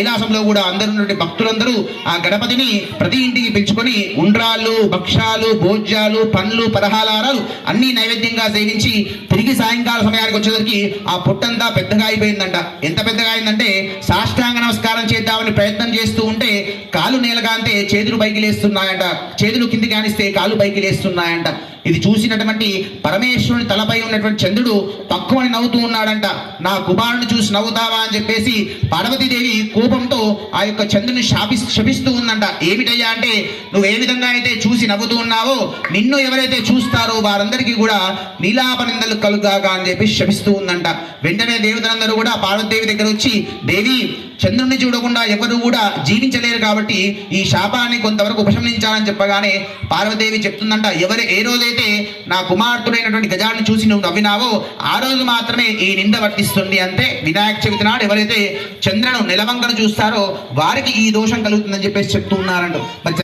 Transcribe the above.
కైలాసంలో కూడా అందరు భక్తులందరూ ఆ గణపతిని ప్రతి ఇంటికి పిలుచుకొని ఉండ్రాళ్ళు భక్ష్యాలు భోజ్యాలు పండ్లు పరహారాలు అన్ని నైవేద్యంగా సేవించి తిరిగి సాయంకాల సమయానికి వచ్చేసరికి ఆ పుట్టంతా పెద్దగా అయిపోయిందంట. ఎంత పెద్దగా అయిందంటే సాష్టాంగ నమస్కారం చేద్దామని ప్రయత్నం చేస్తూ ఉంటే కాలు నేలగాంతే చేతులు పైకి లేస్తున్నాయంట చేతులు కింది కానిస్తే కాలు పైకి లేస్తున్నాయంట ఇది చూసినటువంటి పరమేశ్వరుని తలపై ఉన్నటువంటి చంద్రుడు తక్కువని నవ్వుతూ ఉన్నాడంట. నా కుమారుని చూసి నవ్వుతావా అని చెప్పేసి పార్వతీదేవి కోపంతో ఆ యొక్క చంద్రుని శాపి శపిస్తూ ఉందంట. ఏమిటయ్యా అంటే నువ్వు ఏ విధంగా అయితే చూసి నవ్వుతూ ఉన్నావో నిన్ను ఎవరైతే చూస్తారో వారందరికీ కూడా నీలాప నిందలు కలుగాక అని చెప్పి శపిస్తూ ఉందంట. వెంటనే దేవతలందరూ కూడా పార్వతీదేవి దగ్గర వచ్చి దేవి చంద్రుడిని చూడకుండా ఎవరు కూడా జీవించలేరు కాబట్టి ఈ శాపాన్ని కొంతవరకు ఉపశమనించాలని చెప్పగానే పార్వదేవి చెప్తుందంట ఎవరు ఏ రోజైతే నా కుమార్తెడైనటువంటి గజాన్ని చూసి నువ్వు నవ్వినావో ఆ రోజు మాత్రమే ఈ నింద వర్తిస్తుంది అంటే వినాయక చవితి నాడు ఎవరైతే చంద్రును నిలవంకను చూస్తారో వారికి ఈ దోషం కలుగుతుందని చెప్పేసి చెప్తూ ఉన్నారంట.